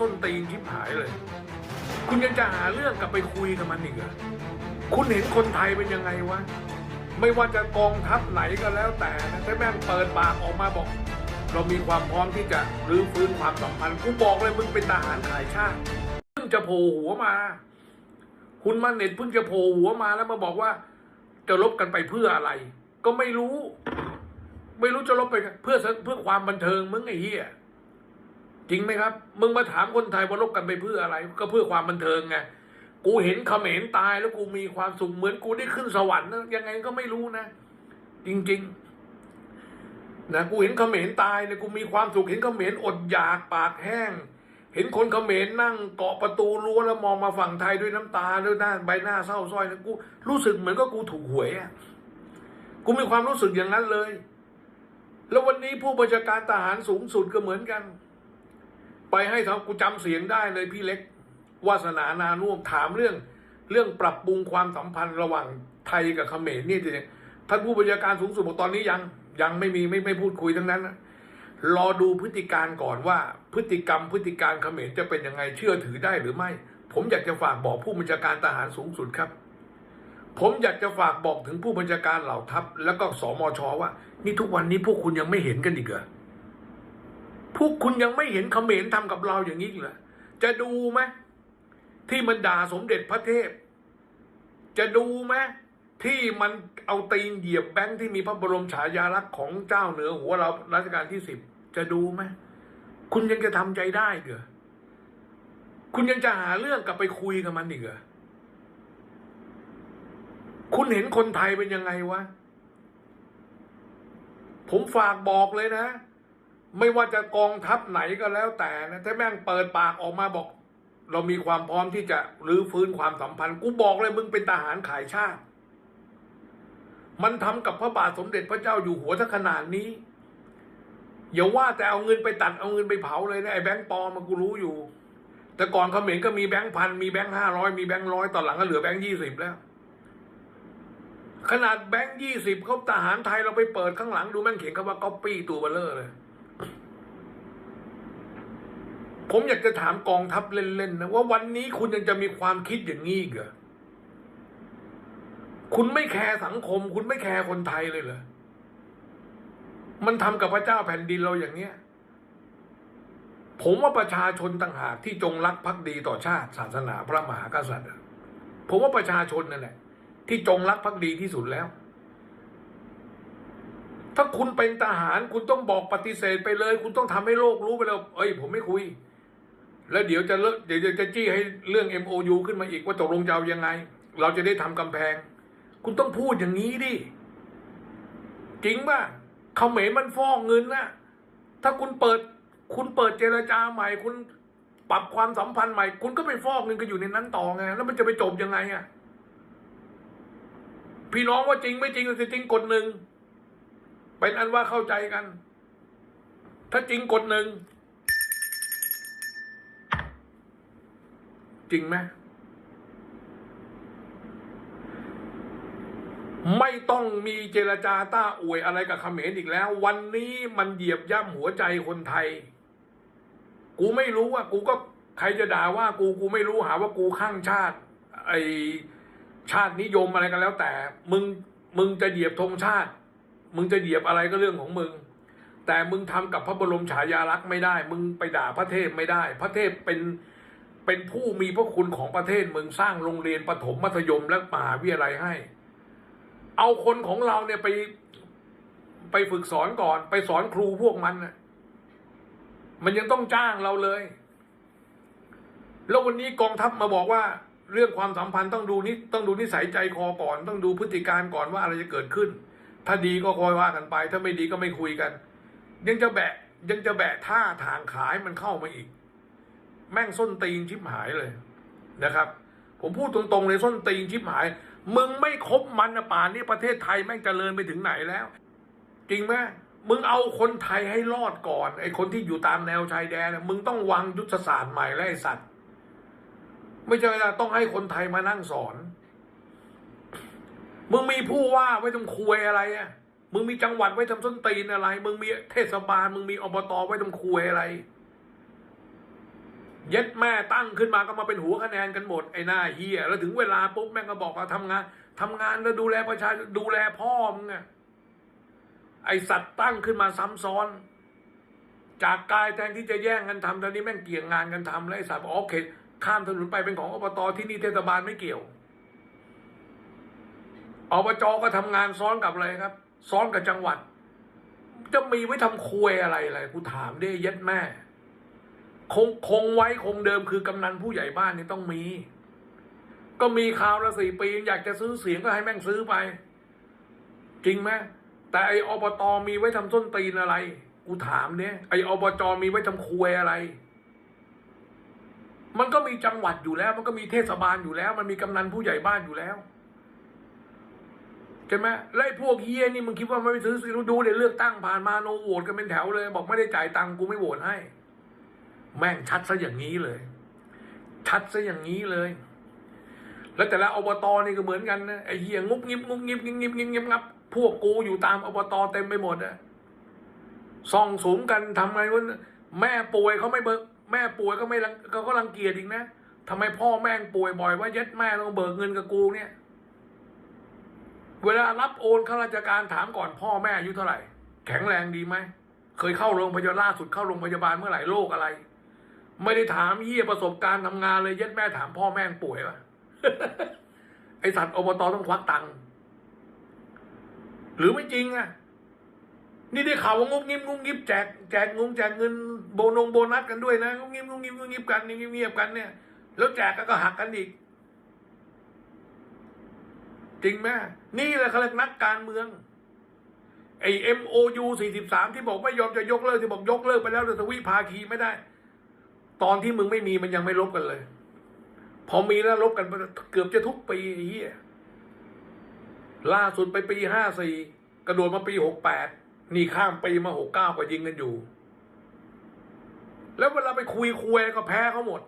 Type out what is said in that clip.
ส้นตีนชิบหายเลย คุณยังจะหาเรื่องกลับไปคุยกับมันอีกเหรอคุณเห็นคนไทยเป็นยังไงวะ ไม่ว่าจะกองทัพไหนก็แล้วแต่นะถ้าแม่งเปิดปากออกมาบอก เรามีความพร้อมที่จะรื้อฟื้นความสัมพันธ์กูบอกเลยมึงเป็นทหารขายชาติเพิ่งจะโผล่หัวมา คุณมาเน็ตเพิ่งจะโผล่หัวมาแล้วมาบอกว่า จะลบกันไปเพื่ออะไร ก็ไม่รู้ ไม่รู้จะลบไปเพื่อเพื่อความบันเทิงมึงไอ้เหี้ย จริงไหมครับ มึงมาถามคนไทยว่าลบกันไปเพื่ออะไร ก็เพื่อความบันเทิงไงกูเห็นเขมรตายแล้วกูมีความสุขเหมือนกูได้ขึ้นสวรรค์นะยังไงก็ไม่รู้นะ จริง ๆ นะกูเห็นเขมรตายเนี่ยกูมีความสุขเห็นเขมรอดอยากปากแห้ง เห็นคนเขมรนั่งเกาะประตูรั้วแล้วมองมาฝั่งไทยด้วยน้ำตาด้วยหน้าใบหน้าเศร้าส้อยนะกูรู้สึกเหมือนก็กูถูกหวยอะกูมีความรู้สึกอย่างนั้นเลย แล้ววันนี้ผู้บัญชาการทหารสูงสุดก็เหมือนกัน ไปให้เขากูจำเสียงได้เลยพี่เล็กวาสนานานุ่มถามเรื่อง เรื่องปรับปรุงความสัมพันธ์ระหว่างไทยกับเขมรนี่ยเนี่ยท่านผู้บัญชาการสูงสุดบอกตอนนี้ยังยังไม่มีไม่ไม่พูดคุยทั้งนั้นนะรอดูพฤติการก่อนว่า พฤติกรรมพฤติการเขมรจะเป็นยังไงเชื่อถือได้หรือไม่ ผมอยากจะฝากบอกผู้บัญชาการทหารสูงสุดครับ ผมอยากจะฝากบอกถึงผู้บัญชาการเหล่าทัพ แล้วก็สมชว่า นี่ทุกวันนี้พวกคุณยังไม่เห็นกันอีกเหรอ พวกคุณยังไม่เห็นเขมรทำกับเราอย่างนี้เหรอ จะดูไหมที่มันด่าสมเด็จพระเทพ จะดูไหมที่มันเอาตีนเหยียบแบงค์ที่มีพระบรมฉายาลักษณ์ของเจ้าเหนือหัวเรารัชกาลที่สิบจะดูไหมคุณยังจะทำใจได้เหรอคุณยังจะหาเรื่องกลับไปคุยกับมันอีกเหรอคุณเห็นคนไทยเป็นยังไงวะ ผมฝากบอกเลยนะ ไม่ว่าจะกองทัพไหนก็แล้วแต่นะถ้าแม่งเปิดปากออกมาบอก เรามีความพร้อมที่จะรื้อฟื้นความสัมพันธ์กูบอกเลยมึงเป็นทหารขายชาติ มันทำกับพระบาทสมเด็จพระเจ้าอยู่หัวถ้าขนาดนี้อย่าว่าแต่เอาเงินไปตัดเอาเงินไปเผาเลยนะไอ้แบงค์ปอมมันกูรู้อยู่ แต่ก่อนเขมรก็มีแบงค์พันมีแบงค์ห้าร้อยมีแบงค์ร้อยตอนหลังก็เหลือแบงค์ยี่สิบแล้ว ขนาดแบงค์ยี่สิบเขาทหารไทยเราไปเปิดข้างหลังดูแม่งเขียนคำว่าก๊อปปี้ตัวเบลเลอร์เลย ผมอยากจะถามกองทัพเล่นๆนะว่าวันนี้คุณยังจะมีความคิดอย่างนี้เหรอคุณไม่แคร์สังคม คุณไม่แคร์คนไทยเลยเหรอมันทำกับพระเจ้าแผ่นดินเราอย่างเนี้ยผมว่าประชาชนต่างหากที่จงรักภักดีต่อชาติ ศาสนาพระมหากษัตริย์ผมว่าประชาชนนั่นแหละ ที่จงรักภักดีที่สุดแล้ว ถ้าคุณเป็นทหารคุณต้องบอกปฏิเสธไปเลย คุณต้องทำให้โลกรู้ไปแล้วเอ้ย ผมไม่คุย แล้วเดี๋ยวจะเลิกเดี๋ยวจะจี้ให้เรื่อง MOU ขึ้นมาอีกว่าตกลงจะเอายังไง เราจะได้ทำกำแพง คุณต้องพูดอย่างนี้ดิจริงป่ะเขมรมันฟ้องเงินนะถ้าคุณเปิด คุณเปิดเจรจาใหม่ คุณปรับความสัมพันธ์ใหม่ คุณก็ไปฟอกเงินก็อยู่ในนั้นต่อไงแล้วมันจะไปจบยังไงอะพี่น้องว่าจริงไม่จริงก็จะจริงกดหนึ่งเป็นอันว่าเข้าใจกัน ถ้าจริงกดหนึ่ง จริงไหมไม่ต้องมีเจรจาต้าอวยอะไรกับเขมรอีกแล้ว วันนี้มันเหยียบย่ำหัวใจคนไทย กูไม่รู้ว่า กูก็ใครจะด่าว่า กูกูไม่รู้หาว่ากูข้างชาติ ไอชาตินิยมอะไรกันแล้วแต่ มึงมึงจะเหยียบธงชาติ มึงจะเหยียบอะไรก็เรื่องของมึง แต่มึงทำกับพระบรมฉายาลักษณ์ไม่ได้ มึงไปด่าพระเทพไม่ได้ พระเทพเป็น เป็นผู้มีพระคุณของประเทศเมึงสร้างโรงเรียนประถมมัธยมและมหาวิทยาลัยให้ เอาคนของเราเนี่ยไปไปฝึกสอนก่อน ไปสอนครูพวกมันนะมันยังต้องจ้างเราเลย แล้ววันนี้กองทัพมาบอกว่า เรื่องความสัมพันธ์ต้องดูนิต้องดูนิสัยใจคอก่อน ต้องดูพฤติการก่อนว่าอะไรจะเกิดขึ้น ถ้าดีก็คอยว่ากันไป ถ้าไม่ดีก็ไม่คุยกัน ยังจะแบะยังจะแบะท่าทางขายมันเข้ามาอีก แม่งส้นตีนชิบหายเลยนะครับ ผมพูดตรงๆเลยส้นตีนชิบหาย มึงไม่คบมันนะป่านนี้ประเทศไทยแม่งเจริญไปถึงไหนแล้ว จริงไหมมึงเอาคนไทยให้รอดก่อนไอ้คนที่อยู่ตามแนวชายแดนมึงต้องวางยุทธศาสตร์ใหม่แล้วไอ้สัตว์ ไม่ใช่ว่าต้องให้คนไทยมานั่งสอน มึงมีผู้ว่าไว้ทำควยอะไรอะมึงมีจังหวัดไว้ทำส้นตีนอะไร มึงมีเทศบาล มึงมีอบตไว้ทำควยอะไร เย็ดแม่ตั้งขึ้นมาก็มาเป็นหัวคะแนนกันหมดไอ้หน้าเฮียแล้วถึงเวลาปุ๊บแม่งก็บอกว่าทำงานทำงานแล้วดูแลประชาชนดูแลพ่อมึงอะไอสัตว์ตั้งขึ้นมาซ้ำซ้อน จากกายแทนที่จะแย่งกันทำตอนนี้แม่งเกี่ยงงานกันทำแล้วไอ้สัตว์บอกโอเคข้ามถนนไปเป็นของอบตที่นี่เทศบาลไม่เกี่ยวอบจก็ทำงานซ้อนกับอะไรครับ ซ้อนกับจังหวัด จะมีไว้ทำควยอะไรอะไรกูถามได้เย็ดแม่ คงคงไว้คงเดิมคือกำนันผู้ใหญ่บ้านนี่ต้องมี ก็มีข่าวละสี่ปี อยากจะซื้อเสียงก็ให้แม่งซื้อไป จริงไหมแต่ไออบตมีไว้ทำส้นตีนอะไร กูถามเนี่ยไออบจมีไว้ทำครัวอะไร มันก็มีจังหวัดอยู่แล้ว มันก็มีเทศบาลอยู่แล้ว มันมีกำนันผู้ใหญ่บ้านอยู่แล้วใช่ไหมแล้วไอ้พวกเฮียนี่มึงคิดว่ามันไม่ซื้อสิดูเดี๋ยวเลือกตั้งผ่านมาโนโหวตกันเป็นแถวเลย บอกไม่ได้จ่ายตังค์กูไม่โหวตให้ แม่งชัดซะอย่างนี้เลย ชัดซะอย่างนี้เลย แล้วแต่ละอบตนี่ก็เหมือนกันนะไอ้เหี้ยงุบงิบงุบงิบงิบงิบงิบงิบงับพวกกูอยู่ตามอบตเต็มไปหมดอะส่องสูงกันทำไงวะแม่ป่วยเขาไม่เบิก แม่ป่วยก็ไม่รังเขาก็รังเกียจอีกนะทำไมพ่อแม่งป่วยบ่อยว่าเย็ดแม่ต้องเบิกเงินกับกูเนี่ย เวลารับโอนข้าราชการถามก่อนพ่อแม่อายุเท่าไหร่ แข็งแรงดีไหม เคยเข้าโรงพยาบาลล่าสุดเข้าโรงพยาบาลเมื่อไหร่โรคอะไร ไม่ได้ถามเยี่ยประสบการณ์ทำงานเลยย็ดแม่ถามพ่อแม่ป่วยวะไอสัตว์อบตต้องควักตังค์หรือไม่จริงอะ นี่ได้ข่าวว่างุบงิบงุบงิบแจกแจกงงแจกเงินโบนงโบนัสกันด้วยนะงุบงิบงุบงิบงุบงิบกันเงียบๆกันเนี่ย แล้วแจกก็หักกันอีก จริงไหมนี่แหละเขาเรียกนักการเมืองไอ้ MOU 43 ที่บอกไม่ยอมจะยกเลิกที่บอกยกเลิกไปแล้วแต่ทวิภาคีไม่ได้ ตอนที่มึงไม่มีมันยังไม่ลบกันเลย พอมีแล้วลบกันเกือบจะทุกปีเฮียล่าสุดไปปีห้าสี่กระโดดมาปีหกแปดหนี่ข้ามปีมาหกเก็ยิงกันอยู่ แล้วเวลาไปคุยคุยก็แพ้เขาหมด